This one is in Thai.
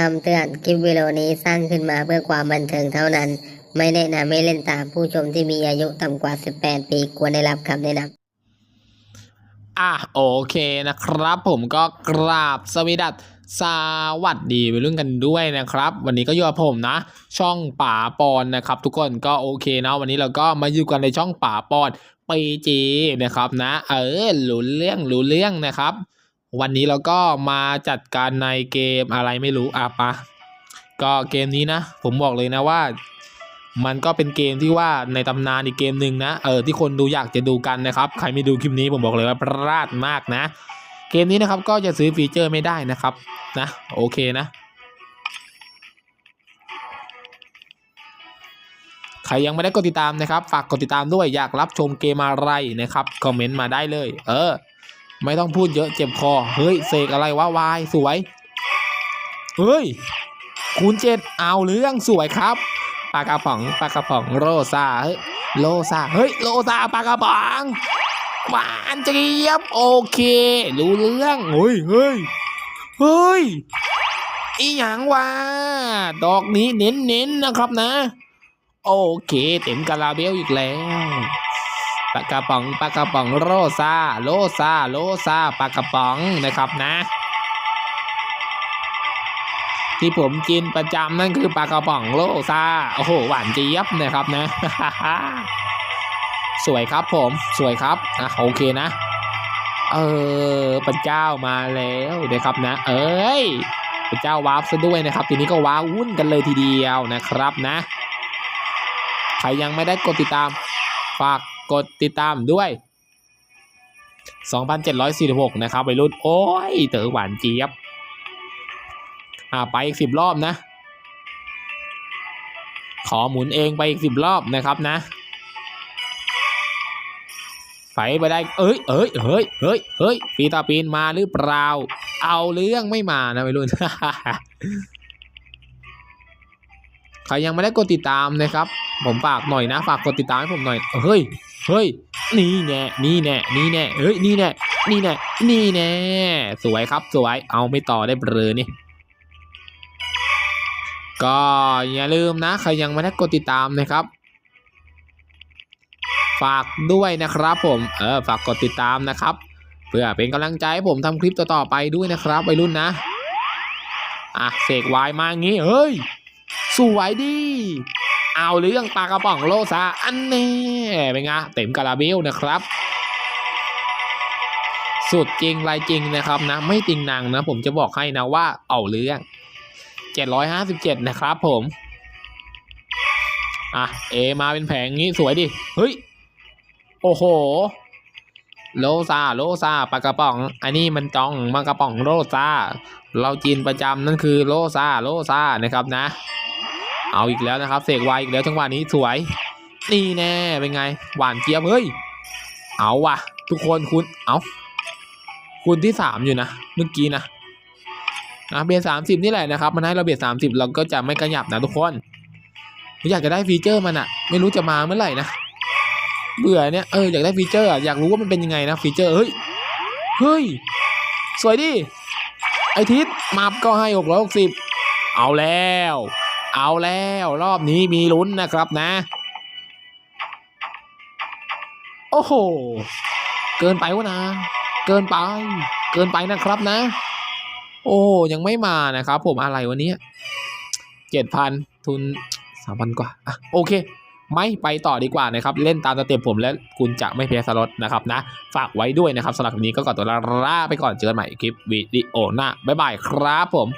คำเตือนคลิปวิดีโอนี้สร้างขึ้นมาเพื่อความบันเทิงเท่านั้น ไม่แนะนำให้เล่นตามผู้ชมที่มีอายุต่ำกว่า 18 ปีควรได้รับคำแนะนำอะโอเคนะครับ ผมก็กราบสวีดัสสวัสดีไปรุ่นกันด้วยนะครับ วันนี้ก็อยู่กับผมนะ ช่องป่าปอนนะครับ ทุกคนก็โอเคนะวันนี้เราก็มาอยู่กันในช่องป่าปอนปีจีนะครับนะ เออรู้เรื่องรู้เรื่องนะครับ วันนี้เราก็มาจัดการในเกมอะไรไม่รู้อะปะก็เกมนี้นะ ผมบอกเลยนะว่า มันก็เป็นเกมที่ว่าในตำนานอีกเกมหนึ่งนะเออที่คนดูอยากจะดูกันนะครับ ใครไม่ดูคลิปนี้ผมบอกเลยว่าพลาดมากนะ เกมนี้นะครับก็จะซื้อฟีเจอร์ไม่ได้นะครับนะโอเคนะ ใครยังไม่ได้กดติดตามนะครับ ฝากกดติดตามด้วยอยากรับชมเกมอะไรนะครับคอมเมนต์มาได้เลย เออ ไม่ต้องพูดเยอะเจ็บคอ เฮ้ยเสกอะไรวะวายสวย เฮ้ย คูณเจ็ดเอาเรื่องสวยครับปลากระป๋องปลากระป๋องโรซาเฮ้ยโลซาเฮ้ยโลซาปลากระป๋องหวานเจี๊ยบโอเค รู้เรื่องเฮ้ยเฮ้ยเฮ้ยอีหยังวะดอกนี้เน้นๆนะครับนะ โอเค เต็มกาลาเบลอีกแล้ว ปลากระป๋องปลากระป๋องโรซาโลซาโลซาปลากระป๋องนะครับนะ ที่ผมกินประจำนั่นคือปลากระป๋องโลซาโอ้โหหวานเจี๊ยบนะครับนะ สวยครับผมสวยครับอะโอเคนะ เออพระเจ้ามาแล้วนะครับนะ เอ้ยพระเจ้าวาร์ปซะด้วยนะครับ ทีนี้ก็ว้าวุ่นกันเลยทีเดียวนะครับนะ ใครยังไม่ได้กดติดตามฝาก กดติดตามด้วย 2,746 นะครับไปรุ่น โอ้ย เต๋อหวานเจี๊ยบ อ่า ไปอีกสิบรอบนะ ขอหมุนเองไปอีกสิบรอบนะครับนะไฟไปได้ เอ้ย เอ้ย เฮ้ย เฮ้ย เฮ้ย ปีตาปีนมาหรือเปล่า เอาเรื่องไม่มานะไม่รุ่นใครยังไม่ได้กดติดตามนะครับ ผมฝากหน่อยนะ ฝากกดติดตามให้ผมหน่อย เฮ้ย เฮ้ย นี่แน่ นี่แน่ นี่แน่ เฮ้ย นี่แน่ นี่แน่ นี่แน่ สวยครับ สวย เอาไม่ต่อได้เบลอนี่ ก็อย่าลืมนะ ใครยังไม่ได้กดติดตามนะครับ ฝากด้วยนะครับผม เออ ฝากกดติดตามนะครับ เพื่อเป็นกำลังใจให้ผมทำคลิปต่อๆไปด้วยนะครับวัยรุ่นนะ อะ เสกวายมางี้ เฮ้ย สวยดี เอาเรื่องปลากระป๋องโลซาอันแน่เป็นไงเต็มกาลาเบลนะครับ สุดจริงลายจริงนะครับนะ ไม่ติงนางนะ ผมจะบอกให้นะว่าเอาเรื่อง 757 นะครับผมอะเอมาเป็นแผงงี้สวยดิ เฮ้ย โอ้โห โลซาโลซาปลากระป๋อง อันนี้มันจองมากระป๋องโลซาเราจีนประจำนั่นคือโลซาโลซานะครับนะ เอาอีกแล้วนะครับ เสกวายอีกแล้วจังหวะนี้สวย นี่แน่เป็นไง หวานเจี๊ยบเฮ้ย เอาว่ะ ทุกคนคุณเอาคุณที่สามอยู่นะเมื่อกี้นะนะเบสสามสิบนี่แหละนะครับมันให้เราเบสสามสิบเราก็จะไม่ขยับนะทุกคนอยากจะได้ฟีเจอร์มันอะไม่รู้จะมาเมื่อไหร่นะเบื่อเนี่ยเอออยากได้ฟีเจอร์อะอยากรู้ว่ามันเป็นยังไงนะฟีเจอร์เฮ้ยเฮ้ยสวยดิไอทิศมาบก็ให้หกร้อยหกสิบเอาแล้ว เอาแล้วรอบนี้มีลุ้นนะครับนะ โอ้โห เกินไปวะนะ เกินไป เกินไปนะครับนะ โอ้ยังไม่มานะครับ ผมอะไรวันนี้เจ็ดพันทุนสามพันกว่าอะโอเค ไม่ไปต่อดีกว่านะครับ เล่นตามสเต็ปผมและคุณจะไม่แพ้สล็อตนะครับนะ ฝากไว้ด้วยนะครับสำหรับวันนี้ก็ขอตัวลาไปก่อนเจอกันใหม่คลิปวิดีโอหน้าบ๊ายบายครับผม